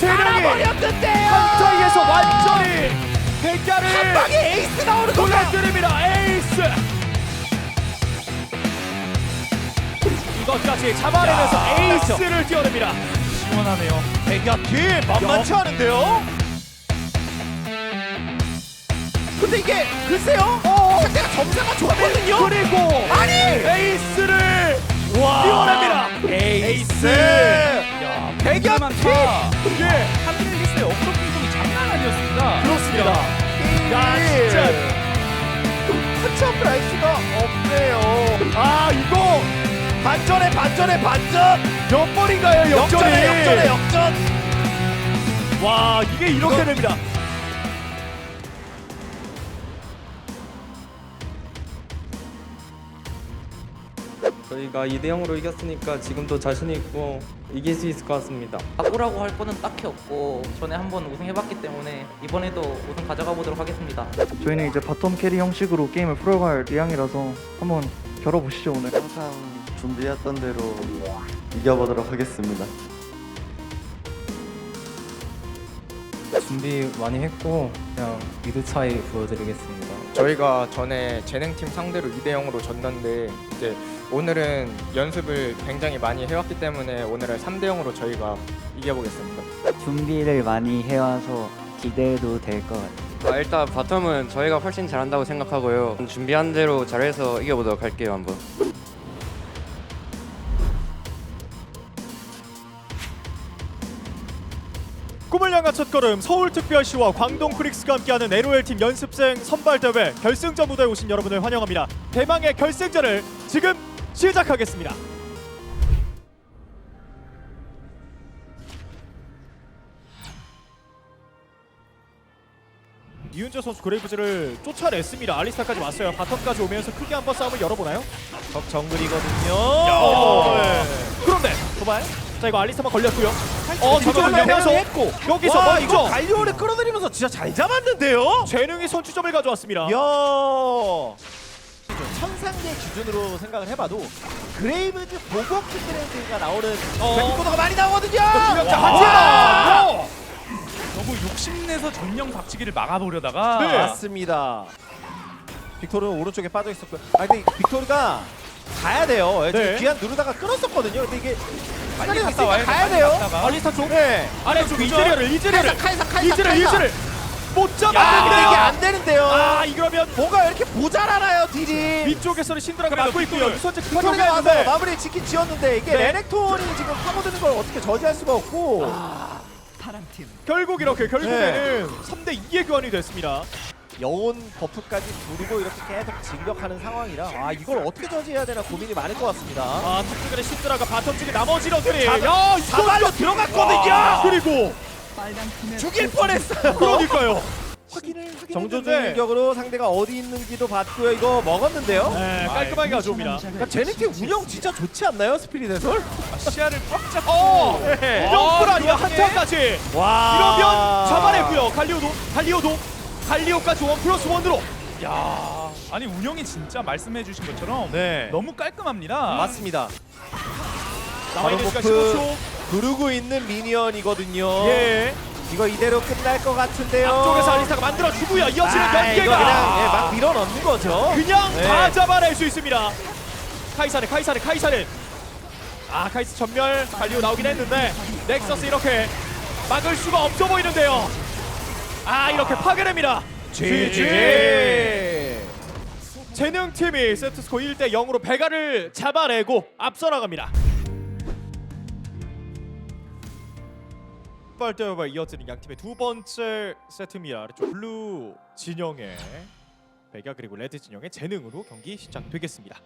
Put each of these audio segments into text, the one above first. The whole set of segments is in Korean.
재능이 알아버렸는데요. 한타이에서 완전히 대가를 한 방에 에이스 나오는 거야. 돌려드립니다. 에이스. 이것까지 잡아내면서 야, 에이스를 띄워냅니다. 시원하네요. 백야팀 만만치 않은데요. 근데 이게 글쎄요. 상대가 점수가 좋거든요. 그리고 아니 에이스를 띄워냅니다. 에이스. 야, 백 많다. 예, 한릴리스의 업적 공성이 장난 아니었습니다. 그렇습니다. 야, 진짜. 한참 라이스가 없네요. 아, 이거 반전에 반전에 반전. 몇 번인가요, 역전이? 역전에 역전에 역전. 와, 이게 이렇게 이거- 됩니다. 저희가 2대 0으로 이겼으니까 지금도 자신 있고 이길 수 있을 것 같습니다. 바꾸라고 할 거는 딱히 없고 전에 한번 우승해봤기 때문에 이번에도 우승 가져가 보도록 하겠습니다. 저희는 이제 바텀 캐리 형식으로 게임을 풀어갈 의향이라서 한번 겨뤄보시죠 오늘. 항상 준비했던 대로 이겨보도록 하겠습니다. 준비 많이 했고 그냥 미드 차이 보여드리겠습니다. 저희가 전에 재능팀 상대로 2대 0으로 졌는데 이제 오늘은 연습을 굉장히 많이 해왔기 때문에 오늘은 3대 0으로 저희가 이겨보겠습니다. 준비를 많이 해와서 기대해도 될 것 같아요. 아, 일단 바텀은 저희가 훨씬 잘한다고 생각하고요. 준비한 대로 잘해서 이겨보도록 할게요 한번. 꿈을 향한 첫걸음 서울특별시와 광동 프릭스가 함께하는 LOL 팀 연습생 선발 대회 결승전 무대에 오신 여러분을 환영합니다. 대망의 결승전을 지금 시작하겠습니다. 이윤재 선수 그레이브즈를 쫓아냈습니다. 알리스타까지 왔어요. 바텀까지 오면서 크게 한번 싸움을 열어보나요? 적 정글이거든요. 네. 그런데 도발. 자 이거 알리스타만 걸렸고요. 어면 내면서 했고 여기서 와, 먼저 이거 갈리오를 끌어들이면서 진짜 잘 잡았는데요. 재능이 선취점을 가져왔습니다. 이야. 천상계 기준으로 생각을 해봐도 그레이브즈 보고 키드랜드가 나오는 어. 밴드코드가 많이 나오거든요. 와. 너무 욕심내서 전령 박치기를 막아보려다가 네. 맞습니다. 빅토르는 오른쪽에 빠져 있었고요. 아 근데 빅토르가 가야 돼요. 예, 지금 네. 귀한 누르다가 끊었었거든요. 근데 이게 빨리 갔다 와야 돼, 가야 빨리 돼요. 갔다가. 알리스타 쪽 네. 아래 쪽 이즈리얼을 이즈리얼을 카이사 카이사 이즈리얼 카이사. 이즈리얼 못아 근데 이게 잡았는데요. 안 되는데요. 아 이러면 뭐가 이렇게 모자라나요 딜이. 위쪽에서는 신드라가 그래도 막고 있고요. 빅토르. 선제 빅토르가 빅토르가 와서 왔는데 마무리 지킨 지었는데 이게 네. 레넥톤이 지금 파고드는 걸 어떻게 저지할 수가 없고 결국 이렇게 결국에는 3대 2의 교환이 됐습니다. 여운 버프까지 두르고 이렇게 계속 진격하는 상황이라 아 이걸 어떻게 저지해야 되나 고민이 많을 것 같습니다. 아 탑쪽에 신드라가 바텀 쪽에 나머지 러들이 자, 야 사발로 들어갔거든요. 그리고 죽일 뻔했어요. 그러니까요. 확인을 정조준 정조준 격으로 상대가 어디 있는지도 봤고요. 이거 먹었는데요. 네 깔끔하게 가져옵니다. 그러니까 제네팀 운영 진짜 좋지 않나요, 스피릿 해설? 시야를 꽉 잡고 어 네. 명불 아, 아니야 이렇게? 한타까지. 와. 이러면 잡아냈고요. 갈리오도 갈리오도 갈리오까지 원 플러스 원으로. 야 아니 운영이 진짜 말씀해주신 것처럼 네. 너무 깔끔합니다. 맞습니다. 남아 있는 시간 버프 15초. 두르고 있는 미니언이거든요. 예. 이거 이대로 끝날 것 같은데요. 앞쪽에서 알리스타가 만들어 주고요. 이어지는 아, 경기가 이거 그냥 예, 막 밀어 넣는 거죠. 그냥 네. 다 잡아낼 수 있습니다. 카이사르, 카이사르, 카이사르. 아, 카이스 전멸 갈리오 나오긴 했는데 넥서스 이렇게 막을 수가 없어 보이는데요. 아, 이렇게 파괴됩니다. GG. 재능 팀이 세트 스코어 1대 0으로 베가를 잡아내고 앞서 나갑니다. 빨대와 이어지는 양 팀의 두 번째 세트입니다. 아래쪽 블루 진영의 백야 그리고 레드 진영의 재능으로 경기 시작되겠습니다.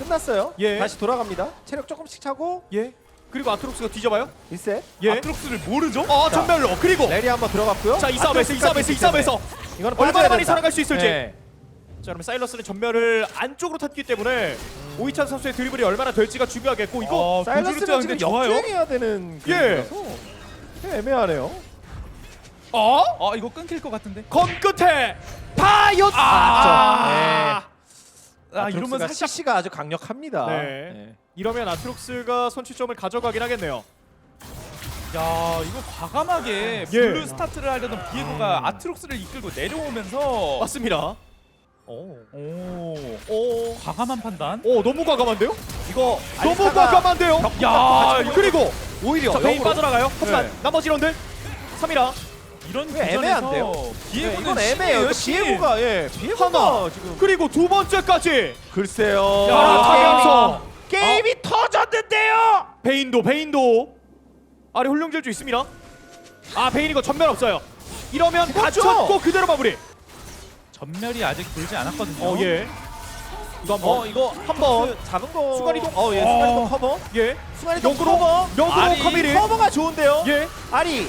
끝났어요. 예. 다시 돌아갑니다. 체력 조금씩 차고 예. 그리고 아트록스가 뒤져봐요. 리셋. 예. 아트록스를 모르죠? 어 전멸로 그리고 레리 한번 들어갔고요. 자 이 싸움에서 이 싸움에서 이 싸움에서 이거는 얼마나 빠져야 많이 된다. 살아갈 수 있을지. 네. 자 그러면 사일러스는 전멸을 안쪽으로 탔기 때문에 오이찬 선수의 드리블이 얼마나 될지가 중요하겠고 이거 어, 사일러스는 지금. 역주행해야 되는 예. 그림이라서 애매하네요. 어? 아 이거 끊길 것 같은데. 검 끝에 파이어 아, 아, 아 이러면 살짝 CC가 아주 강력합니다. 네. 이러면 아트록스가 선취점을 가져가긴 하겠네요. 야 이거 과감하게 예. 블루 스타트를 하려던 비에고가 아트록스를 이끌고 내려오면서 맞습니다. 오. 오, 오. 과감한 판단. 오 너무 과감한데요? 이거 너무 과감한데요? 야, 야 그리고 오히려 자 베인. 빠져나가요. 하지만 네. 나머지 런들 3이라 이런 애매한데요? 네, 비에고는 이건 애매해요. 이거 신이에요, 비에고가 예, 비에고가 지금 그리고 두 번째까지 글쎄요. 야, 게임이 터졌는데요. 베인도 베인도 아래 훌륭질주 있습니다. 아 베인 이거 전면 없어요. 이러면 그렇죠. 갇혔고 그대로 마무리. 전멸이 아직 돌지 않았거든요. 어 예. 이거 한번 어 이거 한번 잡은 거 순간 이동. 어, 예, 순간 이동 커버. 예. 순간 이동 역으로 커버. 역으로 아리, 카밀이 커버가 좋은데요. 예. 아리.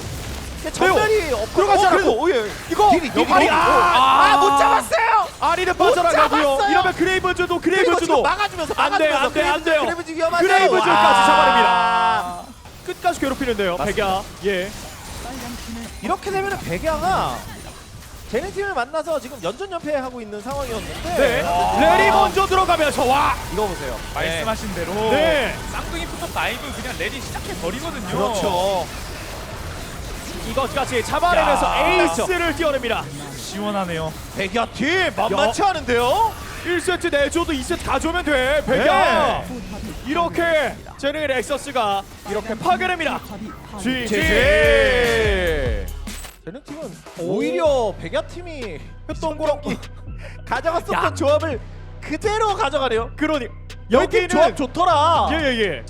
근데 전멸이 없 들어가지 어. 그래도, 어, 예. 이거 딜이, 딜이. 아리 아, 아, 아, 못 잡았어요. 아리는 빠져나가고요. 잡았어요. 이러면 그레이브즈도 그리고 지금 그레이브즈도 막아주면서 안 돼, 막아주면서 안 돼, 안 돼요. 그레이브즈 위험하죠. 그레이브즈까지 와. 잡아냅니다. 끝까지 괴롭히는데요. 백야. 예. 이렇게 되면 백야가 쟤네 팀을 만나서 지금 연전 연패하고 있는 상황이었는데 네. 레리 먼저 들어가면서 와. 이거 보세요. 말씀하신 대로 네. 쌍둥이 푸터 다이브 그냥 레디 시작해 버리거든요. 그렇죠. 이것까지 잡아내면서 야. 에이스를 띄워냅니다. 시원하네요. 백야 팀 만만치 않은데요. 1세트 내줘도 2세트 가져오면 돼. 백야. 이렇게 제능의 엑서스가 이렇게 파괴됩니다. GG. 제제. 쟤네 팀은 오히려 백야 팀이 했던 거랑 가져갔었던 야. 조합을 그대로 가져가네요. 그러니 여기 조합 좋더라. 예예예.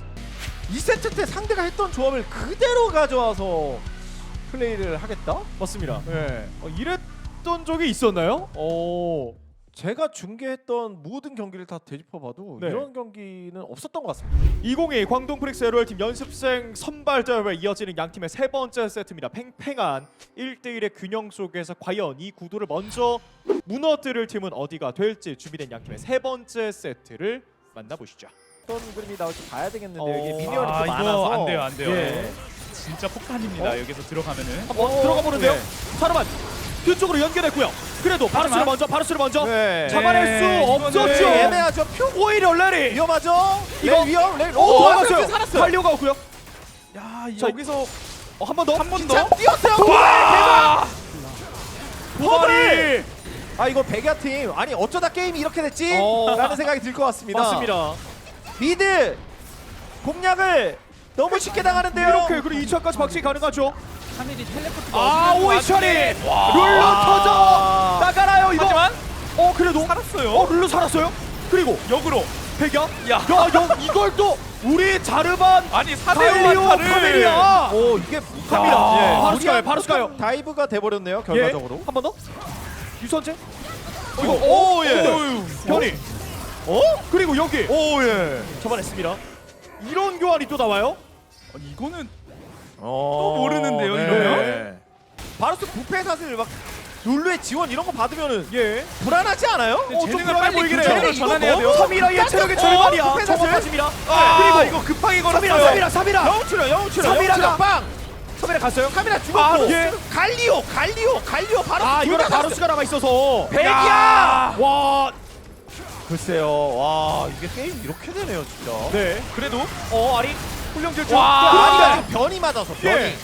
2세트 때 상대가 했던 조합을 그대로 가져와서 플레이를 하겠다? 맞습니다. 네. 어, 이랬던 적이 있었나요? 오. 제가 중계했던 모든 경기를 다 되짚어봐도 네. 이런 경기는 없었던 것 같습니다. 2022 광동 프릭스 LOL팀 연습생 선발전에 이어지는 양 팀의 세 번째 세트입니다. 팽팽한 1대1의 균형 속에서 과연 이 구도를 먼저 무너뜨릴 팀은 어디가 될지 준비된 양 팀의 세 번째 세트를 만나보시죠. 어떤 그림이 나올지 봐야 되겠는데 어, 여기 미니언이 아 또 많아서 안 돼요, 안 돼요. 예. 진짜 폭탄입니다. 어? 여기서 들어가면은. 한번 어, 들어가 보는데요. 네. 사르만 뒤쪽으로 연결했고요. 그래도 사르만? 먼저 바루스를 먼저 네. 잡아낼 네, 수 이거는 없었죠. 네, 애매하죠. 표 오히려 레리 위험하죠. 이거- 이거 위험. 레 오, 도망갔어요. 살았어요. 갈리오가 없고요. 야 자, 여기서 어, 한 번 더. 한번 자, 더. 뛰었어요. 와! 도발이 아 이거 백야 팀 아니 어쩌다 게임이 이렇게 됐지? 어. 라는 생각이 들 것 같습니다. 맞습니다. 미드 공략을 너무 쉽게 당하는데요. 이렇게 그리고 2차까지 박치기 가능하죠. 카밀이 텔레포트가 아 오이철이 룰루 와. 터져 나가나요 이거? 하지만 어 그래도 살았어요. 어 룰루 살았어요. 그리고 역으로. 백야 야. 야, 야 이걸 또 우리 자르반 아니 4대5 카멜이야. 오 이게 갑니다. 아, 예. 바로 스카요 바로 스카요. 다이브가 돼버렸네요 예. 결과적으로. 한 번 더. 유선재. 어, 이거 오, 오 예. 예. 변이. 어? 그리고 여기 오 예. 잡아냈습니다. 이런 교환이 또 나와요? 아니 이거는 또 모르는데요, 이러면? 네. 바로스 부패 사슬 막 룰루의 지원 이런 거 받으면은 예. 불안하지 않아요? 어, 좀 불안해 빨리 보이긴 교체를 해요. 전환해야 돼요. 3이라의 체력의 어, 절반이야. 부패 사슬. 정확하십니다. 아, 그리고 이거 급하게 3이라 걸었어요. 3이라 3이라. 영웅 출연 영웅 출연 영웅 출연 빵. 3이라 갔어요? 카메라 아, 죽었고 예. 갈리오 갈리오 갈리오 바로 아, 이거는 둘다 바루스가 남아 있어서 백이야! 와, 글쎄요 와 이게 게임 이렇게 되네요 진짜 네. 그래도 어, 아리 훈령 질주. 와. 아리가 지금 변이 맞아서 변이 예.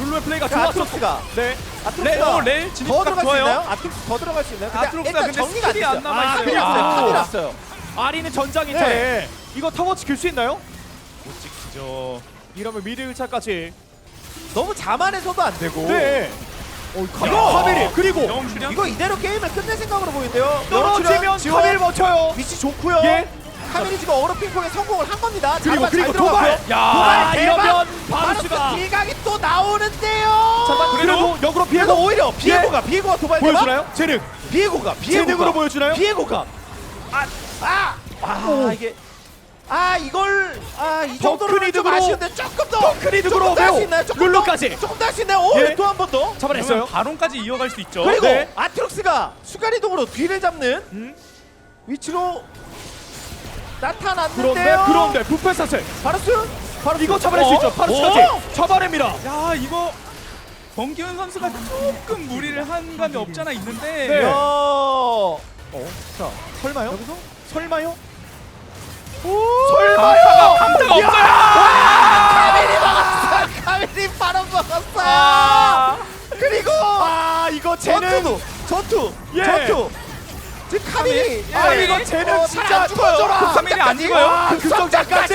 룰루의 플레이가 그 좋았어. 아트록스가 네. 레, 아트록스가 어, 레더 진입각 들어갈 수 좋아요. 있나요? 아트록스 더 들어갈 수 있나요? 근데 아트록스가 일단 근데 정리가 안 스킬이 안 됐어요 남아 아, 있어요. 났어요 아. 탑이 났어요 아리는 전장인데 네. 이거 타워 지킬 수 있나요? 못 지키죠. 이러면 미드 1차까지. 너무 자만해서도 안 되고 네. 어, 이거 카밀이 그리고 영웅. 이거 이대로 게임을 끝낼 생각으로 보이는데요 떨어지면 카밀 버텨요. 위치 좋고요 예. 카밀이 지금 어로 핑퐁에 성공을 한 겁니다 그리고 그리고. 도발. 야, 아, 대박. 이러면 바루스 바루스가 딜각이 또 나오는데요 잠깐 그래도 역으로 피해고 오히려 비에고가 비에고가 도발 보여주나요? 재능. 비에고가 비에고가 보여주나요? 비에고가 아, 아, 아 이게 아 이걸 아이 정도로 좀 이득으로. 아쉬운데 조금 더큰 이득으로 조금 더할수 매우 있나요? 조금 룰루까지. 더, 조금 더할수 있나요? 예. 오또 한 번 더. 잡아냈어요. 바론까지 이어갈 수 있죠. 그리고 네. 아트록스가 순간 이동으로 뒤를 잡는 음. 위치로 나타났는데요. 그런데 부패 사슬 바르스? 바로 이거 잡아낼 수 어? 있죠. 파르스까지 잡아냅니다. 야 이거 범기훈 선수가 조금 무리를 한 감이 없잖아 있는데 네. 야, 어. 어 자, 설마요? 여기서? 설마요? 설마요? 아, 강타가 없어요. 카밀이 막았어. 카밀이 바로 막았어. 아. 그리고 아 이거 쟤는 전투 전투 예. 전투 지금 카밀이 아 예. 이거 쟤는 어, 진짜 잘안 죽어요. 터져라. 카밀이 안 죽어요? 아, 급성장까지.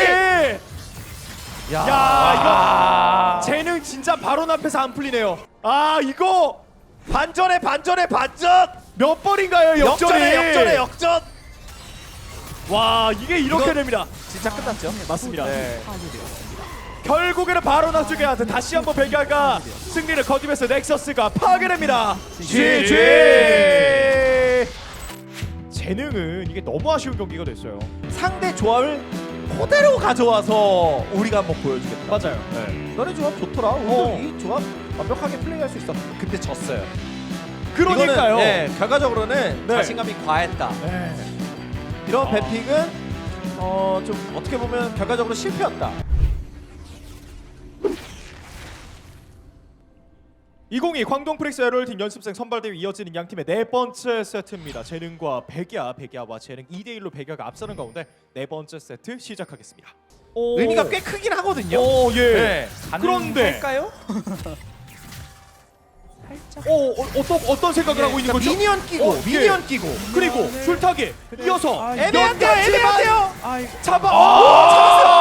야, 야 이거 재능 진짜 바로 앞에서 안 풀리네요. 아 이거 반전에 반전에 반전 몇 번인가요 역전이? 역전에 역전에 역전 와 이게 이렇게 이거- 됩니다. 진짜 끝났죠 맞습니다. 네. 결국에는 바로 나중에한테 다시 한번 백야가 승리를 거두면서 넥서스가 파괴됩니다. GG. 재능은 이게 너무 아쉬운 경기가 됐어요. 상대 조합을 그대로 가져와서 우리가 한번 보여주겠다 맞아요. 네. 너네 조합 좋더라 어. 이 조합 완벽하게 플레이할 수 있어 근데 졌어요 그러니까요. 이거는, 네, 결과적으로는 네. 자신감이 과했다 네. 이런 배픽은 어, 좀 어떻게 보면 결과적으로 실패였다 2022 광동 프릭스 에럴팀 연습생 선발대회 이어지는 양 팀의 네 번째 세트입니다. 재능과 백야, 백야와 재능 2대 1로 백야가 앞서는 가운데 네 번째 세트 시작하겠습니다. 오. 의미가 꽤 크긴 하거든요 오 예. 네. 그런데 할까요? 오 어, 어떤 어떤 생각을 하고 있는 거죠? 미니언 끼고 어, 예. 미니언 끼고 그리고 줄타기 이어서 아, 애매한데요 애매한데요 잡아. 아, 잡았어요 백야.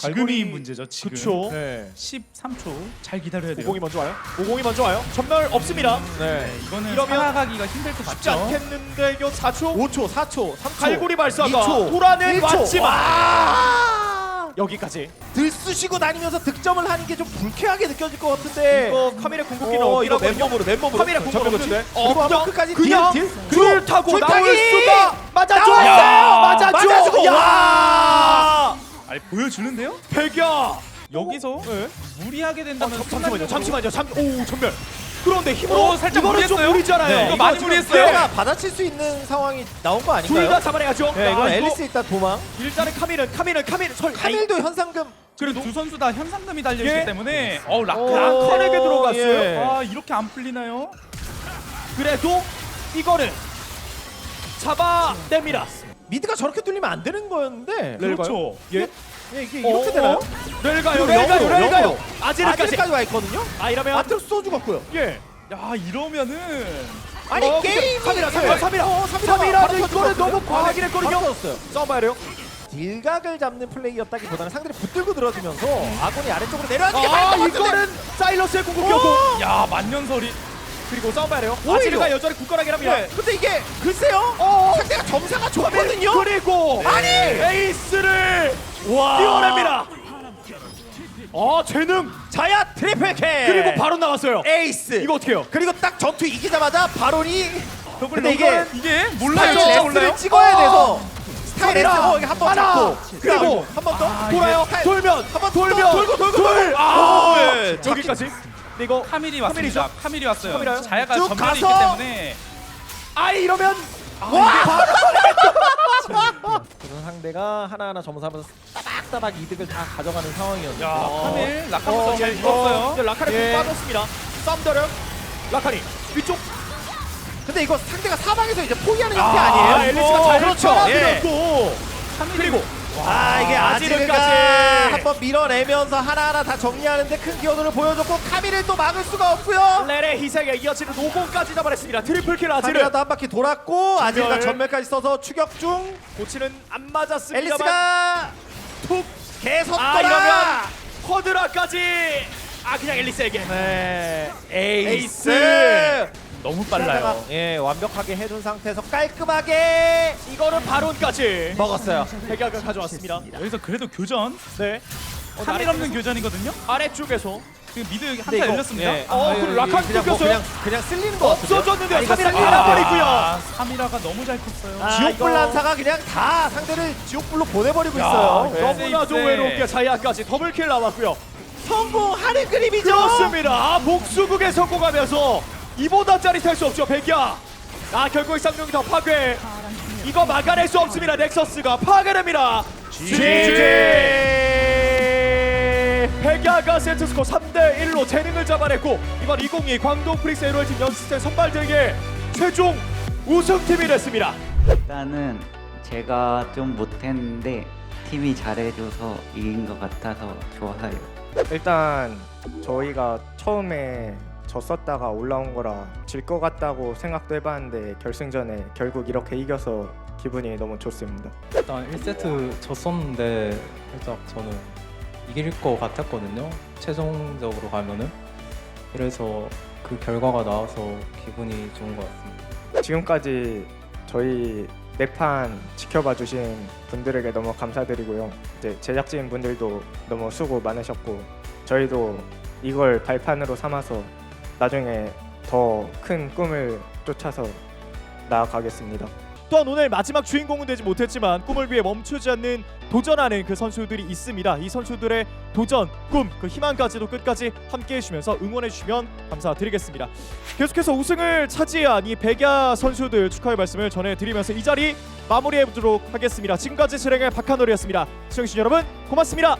지금이 문제죠. 지금. 그쵸. 네. 13초 잘 기다려야 돼요. 50이 먼저 와요. 50이 먼저 와요. 전멸 없습니다. 네. 이거는 이러면 살아가기가 힘들 것 쉽지 같죠. 않겠는데요. 4초. 5초 4초 3초 갈고리 발사가 2초 돌아는 1초. 왔지만 와! 여기까지. 들쑤시고 다니면서 득점을 하는 게 좀 불쾌하게 느껴질 것 같은데 이거 카밀의 궁극기는 어, 이거. 맨몸으로 맨몸으로 카밀의 전면 궁극기 거치. 없는데. 그리고 어, 그냥 끝까지 그냥 딜, 딜. 줄 타고! 나올 수가 맞아줘. 맞아주고, 야. 아니 보여주는데요? 백야. 여기서 네. 무리하게 어, 된다면 잠, 잠시만요. 잠시만요. 잠. 오 전멸. 그런데 힘으로 오, 살짝 이거는 좀 무리했어요? 무리잖아요. 네, 이거 많이 지금 무리했어요. 내가 받아칠 수 있는 상황이 나온 거 아닌가요? 둘다 잡아내야죠. 네, 이거 아, 앨리스 일단 도망 일단은 카밀은 카밀은 카밀 설. 카밀도 현상금 그리고 두 선수 다 현상금이 달려 있기 예. 때문에 어 락. 오, 라칸에게 들어갔어요. 예. 아 이렇게 안 풀리나요? 그래도 이거는 잡아냅니다. 미드가 저렇게 뚫리면 안 되는 거였는데 그렇죠. 예. 예, 이게 이렇게 되나요? 렐 가요. 이거 렐 가요. 영어로, 렐 가요. 영어로. 아지르까지. 아직까지 와 있거든요? 아 이러면 아트록스 또 죽었고요 예. 야 이러면은 아니 어, 게임이 카미라, 카미라, 카미라. 어, 바로 이거는 터졌거든요. 너무 과하긴 했거든요. 바로 터졌어요 싸워봐야 돼요. 딜각을 잡는 플레이였다기보다는 상대를 붙들고 들어주면서 아군이 아래쪽으로 내려앉게 아 만든 것 같은데 이거는 사일러스의 궁극기였고 야 만년설이 그리고 싸워봐야 돼요. 오히려. 아지르가 여전히 굳건하긴 합니다. 네. 근데 이게 글쎄요 어. 상대가 점사가 좋거든요 그리고 아니! 에이스를 와 띄워냅니다. 어 재능 자야 트리플 캐 그리고 바로 나왔어요. 에이스 이거 어떻게요? 그리고 딱 전투 이기자마자 바론이 근데 이게 이게 몰라요 스타일 진짜 몰라요. 찍어야 어. 돼서 스타일 S 카미라. 어, 이게 한번 하나. 잡고 그리고 한 번 더 아, 돌아요. 스타일. 돌면 한 번 돌면 돌고 돌고 돌. 아. 여기까지. 근데 이거 카밀이 왔습니다. 카밀이 왔어요. 카밀이요? 자야가 쭉 전면이 있기 가서 때문에 아 이러면 와 그런 상대가 하나하나 점수하면서 따박따박 이득을 다 가져가는 상황이었는데 야 카밀 어, 라카부터 잘 예, 입었어요. 이제 라카리 예. 빠졌습니다. 썸더력 라카리 위쪽 근데 이거 상대가 사방에서 이제 포기하는 형태 아, 아니에요? 앨리스가 잘 그렇죠 예. 또 그리고 아 이게 아지르까지. 한번 밀어내면서 하나하나 다 정리하는데 큰 기여도를 보여줬고 카밀을 또 막을 수가 없고요. 렐의 희생에 이어지는 노공까지 잡아냈습니다. 트리플 킬 아지르. 카밀라도 한 바퀴 돌았고 아지르가 전멸. 전멸까지 써서 추격 중. 고치는 안 맞았습니다만. 앨리스가 툭 계속 아 돌아 이러면 쿼드라까지. 아 그냥 앨리스에게. 네. 에이스. 너무 빨라요 예 완벽하게 해둔 상태에서 깔끔하게 이거는 바론까지 먹었어요 백야가 가져왔습니다. 여기서 그래도 교전 네. 어, 카밀 없는 교전이거든요. 아래쪽에서 지금 미드 근데 한타 열렸습니다. 예. 어, 아, 이거 라칸 그냥 뭐 끊겼어요? 그냥 그냥 쓸리는 거 같은데요? 없어졌는데요. 아, 이거 카밀 쓸리는 하나 거 버리고요. 아, 카미라가 너무 잘 컸어요. 아, 지옥불 이거- 난사가 그냥 다 상대를 지옥불로 보내버리고 야, 있어요 네. 너무나도 네. 외롭게 자야까지 더블킬 나왔고요. 성공하는 그림이죠 그렇습니다. 아, 복수국에 성공하면서 이보다 짜릿할 수 없죠. 백야. 아 결국 쌍용이 더 파괴. 이거 막아낼 수 없습니다. 넥서스가 파괴됩니다. GG. 백야가 세트스코 3대 1로 재능을 잡아냈고 이번 2022 광동 프릭스 에로팀 연습생 선발대회 최종 우승팀이 됐습니다. 일단은 제가 좀 못했는데 팀이 잘해줘서 이긴 것 같아서 좋아요. 일단 저희가 처음에 졌었다가 올라온 거라 질 것 같다고 생각도 해봤는데 결승전에 결국 이렇게 이겨서 기분이 너무 좋습니다. 일단 1세트 졌었는데 살짝 저는 이길 것 같았거든요. 최종적으로 가면은 그래서 그 결과가 나와서 기분이 좋은 것 같습니다. 지금까지 저희 네판 지켜봐 주신 분들에게 너무 감사드리고요. 이제 제작진 분들도 너무 수고 많으셨고 저희도 이걸 발판으로 삼아서 나중에 더 큰 꿈을 쫓아서 나아가겠습니다. 또한 오늘 마지막 주인공은 되지 못했지만 꿈을 위해 멈추지 않는 도전하는 그 선수들이 있습니다. 이 선수들의 도전, 꿈, 그 희망까지도 끝까지 함께 해주시면서 응원해 주시면 감사드리겠습니다. 계속해서 우승을 차지한 이 백야 선수들 축하의 말씀을 전해드리면서 이 자리 마무리해 보도록 하겠습니다. 지금까지 진행의 박한월이었습니다. 시청해주신 여러분 고맙습니다.